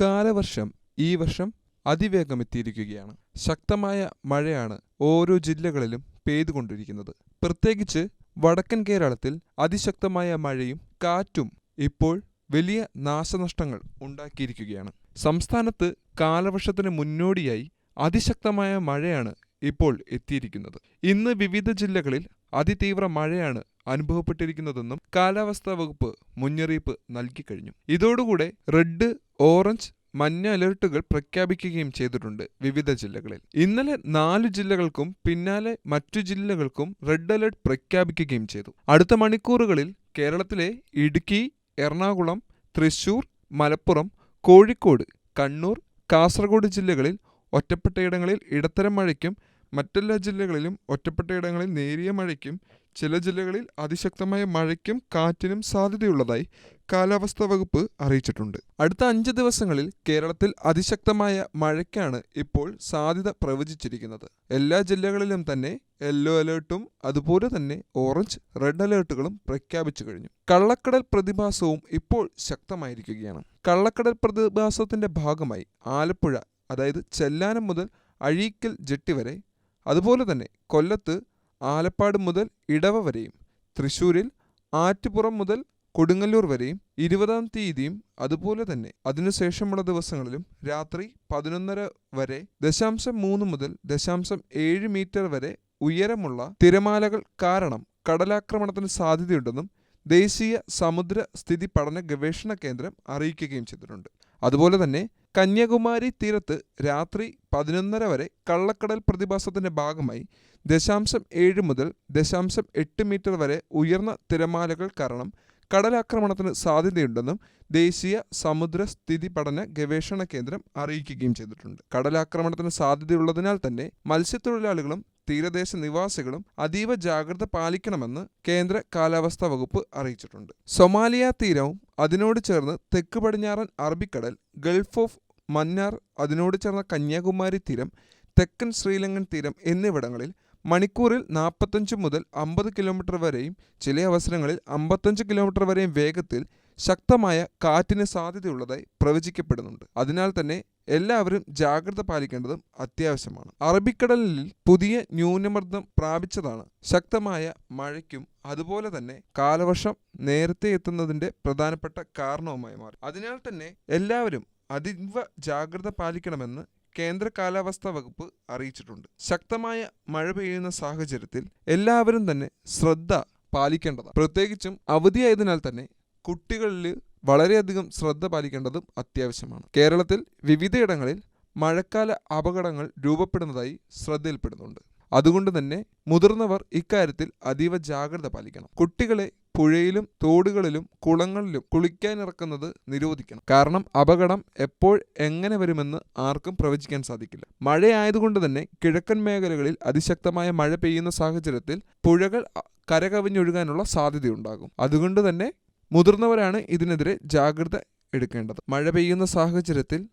കാലവർഷം ഈ വർഷം അതിവേഗം എത്തിയിരിക്കുകയാണ് ശക്തമായ മഴയാണ് ഓരോ ജില്ലകളിലും പെയ്തുകൊണ്ടിരിക്കുന്നത്. പ്രത്യേകിച്ച് വടക്കൻ കേരളത്തിൽ അതിശക്തമായ മഴയും കാറ്റും ഇപ്പോൾ വലിയ നാശനഷ്ടങ്ങൾ ഉണ്ടാക്കിയിരിക്കുകയാണ്. സംസ്ഥാനത്ത് കാലവർഷത്തിന് മുന്നോടിയായി അതിശക്തമായ മഴയാണ് ഇപ്പോൾ എത്തിയിരിക്കുന്നത്. ഇന്ന് വിവിധ ജില്ലകളിൽ അതിതീവ്ര മഴയാണ് അനുഭവപ്പെട്ടിരിക്കുന്നതെന്നും കാലാവസ്ഥാ വകുപ്പ് മുന്നറിയിപ്പ് നൽകിക്കഴിഞ്ഞു. ഇതോടുകൂടെ റെഡ് ഓറഞ്ച് മഞ്ഞ അലർട്ടുകൾ പ്രഖ്യാപിക്കുകയും ചെയ്തിട്ടുണ്ട് വിവിധ ജില്ലകളിൽ. ഇന്നലെ നാല് ജില്ലകൾക്കും പിന്നാലെ മറ്റു ജില്ലകൾക്കും റെഡ് അലർട്ട് പ്രഖ്യാപിക്കുകയും ചെയ്തു. അടുത്ത മണിക്കൂറുകളിൽ കേരളത്തിലെ ഇടുക്കി എറണാകുളം തൃശൂർ മലപ്പുറം കോഴിക്കോട് കണ്ണൂർ കാസർഗോഡ് ജില്ലകളിൽ ഒറ്റപ്പെട്ടയിടങ്ങളിൽ ഇടത്തരം മഴയ്ക്കും മറ്റെല്ലാ ജില്ലകളിലും ഒറ്റപ്പെട്ടയിടങ്ങളിൽ നേരിയ മഴയ്ക്കും ചില ജില്ലകളിൽ അതിശക്തമായ മഴയ്ക്കും കാറ്റിനും സാധ്യതയുള്ളതായി കാലാവസ്ഥാ വകുപ്പ് അറിയിച്ചിട്ടുണ്ട്. അടുത്ത അഞ്ച് ദിവസങ്ങളിൽ കേരളത്തിൽ അതിശക്തമായ മഴയ്ക്കാണ് ഇപ്പോൾ സാധ്യത പ്രവചിച്ചിരിക്കുന്നത്. എല്ലാ ജില്ലകളിലും തന്നെ യെല്ലോ അലേർട്ടും അതുപോലെ തന്നെ ഓറഞ്ച് റെഡ് അലേർട്ടുകളും പ്രഖ്യാപിച്ചു കഴിഞ്ഞു. കള്ളക്കടൽ പ്രതിഭാസവും ഇപ്പോൾ ശക്തമായിരിക്കുകയാണ്. കള്ളക്കടൽ പ്രതിഭാസത്തിന്റെ ഭാഗമായി ആലപ്പുഴ അതായത് ചെല്ലാനം മുതൽ അഴീക്കൽ ജെട്ടി വരെ അതുപോലെ തന്നെ കൊല്ലത്ത് ആലപ്പാട് മുതൽ ഇടവ വരെയും തൃശൂരിൽ ആറ്റുപുറം മുതൽ കൊടുങ്ങല്ലൂർ വരെയും ഇരുപതാം തീയതിയും അതുപോലെ തന്നെ അതിനുശേഷമുള്ള ദിവസങ്ങളിലും രാത്രി പതിനൊന്നര വരെ ദശാംശം മൂന്ന് മുതൽ ദശാംശം ഏഴ് മീറ്റർ വരെ ഉയരമുള്ള തിരമാലകൾ കാരണം കടലാക്രമണത്തിന് സാധ്യതയുണ്ടെന്നും ദേശീയ സമുദ്ര സ്ഥിതി പഠന ഗവേഷണ കേന്ദ്രം അറിയിക്കുകയും ചെയ്തിട്ടുണ്ട്. അതുപോലെ തന്നെ കന്യാകുമാരി തീരത്ത് രാത്രി പതിനൊന്നര വരെ കള്ളക്കടൽ പ്രതിഭാസത്തിന്റെ ഭാഗമായി ദശാംശം ഏഴ് മുതൽ ദശാംശം എട്ട് മീറ്റർ വരെ ഉയർന്ന തിരമാലകൾ കാരണം കടലാക്രമണത്തിന് സാധ്യതയുണ്ടെന്നും ദേശീയ സമുദ്ര സ്ഥിതി പഠന ഗവേഷണ കേന്ദ്രം അറിയിക്കുകയും ചെയ്തിട്ടുണ്ട്. കടലാക്രമണത്തിന് സാധ്യതയുള്ളതിനാൽ തന്നെ മത്സ്യത്തൊഴിലാളികളും തീരദേശ നിവാസികളും അതീവ ജാഗ്രത പാലിക്കണമെന്ന് കേന്ദ്ര കാലാവസ്ഥാ വകുപ്പ് അറിയിച്ചിട്ടുണ്ട്. സൊമാലിയ തീരവും അതിനോട് ചേർന്ന് തെക്ക് പടിഞ്ഞാറൻ അറബിക്കടൽ ഗൾഫ് ഓഫ് മന്നാർ അതിനോട് ചേർന്ന കന്യാകുമാരി തീരം തെക്കൻ ശ്രീലങ്കൻ തീരം എന്നിവിടങ്ങളിൽ മണിക്കൂറിൽ നാൽപ്പത്തഞ്ച് മുതൽ അമ്പത് കിലോമീറ്റർ വരെയും ചില അവസരങ്ങളിൽ അമ്പത്തഞ്ച് കിലോമീറ്റർ വരെയും വേഗത്തിൽ ശക്തമായ കാറ്റിന് സാധ്യതയുള്ളതായി പ്രവചിക്കപ്പെടുന്നുണ്ട്. അതിനാൽ തന്നെ എല്ലാവരും ജാഗ്രത പാലിക്കേണ്ടതും അത്യാവശ്യമാണ്. അറബിക്കടലിൽ പുതിയ ന്യൂനമർദ്ദം പ്രാപിച്ചതാണ് ശക്തമായ മഴയ്ക്കും അതുപോലെ തന്നെ കാലവർഷം നേരത്തെ എത്തുന്നതിന്റെ പ്രധാനപ്പെട്ട കാരണവുമായി മാറി. അതിനാൽ തന്നെ എല്ലാവരും അതീവ ജാഗ്രത പാലിക്കണമെന്ന് കേന്ദ്ര കാലാവസ്ഥാ വകുപ്പ് അറിയിച്ചിട്ടുണ്ട്. ശക്തമായ മഴ പെയ്യുന്ന സാഹചര്യത്തിൽ എല്ലാവരും തന്നെ ശ്രദ്ധ പാലിക്കേണ്ടതാണ്. പ്രത്യേകിച്ചും അവധിയായതിനാൽ തന്നെ കുട്ടികളിൽ വളരെയധികം ശ്രദ്ധ പാലിക്കേണ്ടതും അത്യാവശ്യമാണ്. കേരളത്തിൽ വിവിധയിടങ്ങളിൽ മഴക്കാല അപകടങ്ങൾ രൂപപ്പെടുന്നതായി ശ്രദ്ധയിൽപ്പെടുന്നുണ്ട്. അതുകൊണ്ട് തന്നെ മുതിർന്നവർ ഇക്കാര്യത്തിൽ അതീവ ജാഗ്രത പാലിക്കണം. കുട്ടികളെ പുഴയിലും തോടുകളിലും കുളങ്ങളിലും കുളിക്കാനിറക്കുന്നത് നിരോധിക്കണം. കാരണം അപകടം എപ്പോൾ എങ്ങനെ വരുമെന്ന് ആർക്കും പ്രവചിക്കാൻ സാധിക്കില്ല. മഴയായതുകൊണ്ട് തന്നെ കിഴക്കൻ മേഖലകളിൽ അതിശക്തമായ മഴ പെയ്യുന്ന സാഹചര്യത്തിൽ പുഴകൾ കരകവിഞ്ഞൊഴുകാനുള്ള സാധ്യതയുണ്ടാകും. അതുകൊണ്ട് തന്നെ മുതിർന്നവരാണ് ഇതിനെതിരെ ജാഗ്രത എടുക്കേണ്ടത്. മഴ പെയ്യുന്ന സാഹചര്യത്തിൽ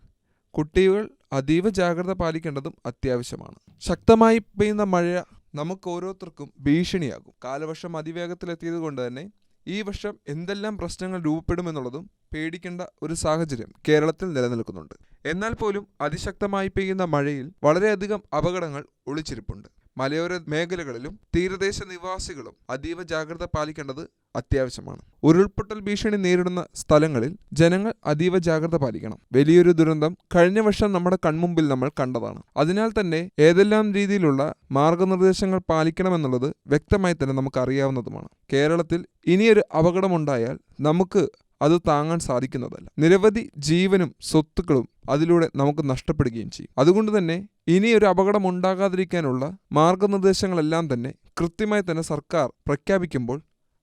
കുട്ടികൾ അതീവ ജാഗ്രത പാലിക്കേണ്ടതും അത്യാവശ്യമാണ്. ശക്തമായി പെയ്യുന്ന മഴ നമുക്ക് ഓരോരുത്തർക്കും ഭീഷണിയാകും. കാലവർഷം അതിവേഗത്തിലെത്തിയത് കൊണ്ട് തന്നെ ഈ വർഷം എന്തെല്ലാം പ്രശ്നങ്ങൾ രൂപപ്പെടുമെന്നുള്ളതും പേടിക്കേണ്ട ഒരു സാഹചര്യം കേരളത്തിൽ നിലനിൽക്കുന്നുണ്ട്. എന്നാൽ പോലും അതിശക്തമായി പെയ്യുന്ന മഴയിൽ വളരെയധികം അപകടങ്ങൾ ഒളിച്ചിരിപ്പുണ്ട്. മലയോര മേഖലകളിലും തീരദേശ നിവാസികളും അതീവ ജാഗ്രത പാലിക്കേണ്ടത് അത്യാവശ്യമാണ്. ഉരുൾപൊട്ടൽ ഭീഷണി നേരിടുന്ന സ്ഥലങ്ങളിൽ ജനങ്ങൾ അതീവ ജാഗ്രത പാലിക്കണം. വലിയൊരു ദുരന്തം കഴിഞ്ഞ വർഷം നമ്മുടെ കൺമുമ്പിൽ നമ്മൾ കണ്ടതാണ്. അതിനാൽ തന്നെ ഏതെല്ലാം രീതിയിലുള്ള മാർഗനിർദ്ദേശങ്ങൾ പാലിക്കണമെന്നുള്ളത് വ്യക്തമായി തന്നെ നമുക്ക് അറിയാവുന്നതുമാണ്. കേരളത്തിൽ ഇനിയൊരു അപകടമുണ്ടായാൽ നമുക്ക് അത് താങ്ങാൻ സാധിക്കുന്നതല്ല. നിരവധി ജീവനും സ്വത്തുക്കളും അതിലൂടെ നമുക്ക് നഷ്ടപ്പെടുകയും ചെയ്യും. അതുകൊണ്ട് തന്നെ ഇനി ഒരു അപകടം ഉണ്ടാകാതിരിക്കാനുള്ള മാർഗനിർദ്ദേശങ്ങളെല്ലാം തന്നെ കൃത്യമായി തന്നെ സർക്കാർ പ്രഖ്യാപിക്കുമ്പോൾ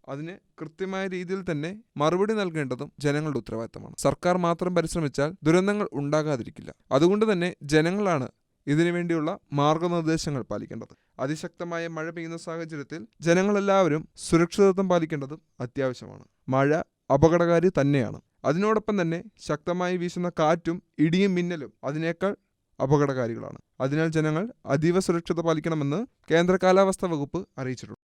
അതിന് കൃത്യമായ രീതിയിൽ തന്നെ മറുപടി നൽകേണ്ടതും ജനങ്ങളുടെ ഉത്തരവാദിത്തമാണ്. സർക്കാർ മാത്രം പരിശ്രമിച്ചാൽ ദുരന്തങ്ങൾ ഉണ്ടാകാതിരിക്കില്ല. അതുകൊണ്ട് തന്നെ ജനങ്ങളാണ് ഇതിനുവേണ്ടിയുള്ള മാർഗനിർദ്ദേശങ്ങൾ പാലിക്കേണ്ടത്. അതിശക്തമായ മഴ പെയ്യുന്ന സാഹചര്യത്തിൽ ജനങ്ങളെല്ലാവരും സുരക്ഷിതത്വം പാലിക്കേണ്ടതും അത്യാവശ്യമാണ്. മഴ അപകടകാരി തന്നെയാണ്. അതിനോടൊപ്പം തന്നെ ശക്തമായി വീശുന്ന കാറ്റും ഇടിയും മിന്നലും അതിനേക്കാൾ അപകടകാരികളാണ്. അതിനാൽ ജനങ്ങൾ അതീവ സുരക്ഷിത പാലിക്കണമെന്ന് കേന്ദ്ര കാലാവസ്ഥാ വകുപ്പ് അറിയിച്ചിട്ടുണ്ട്.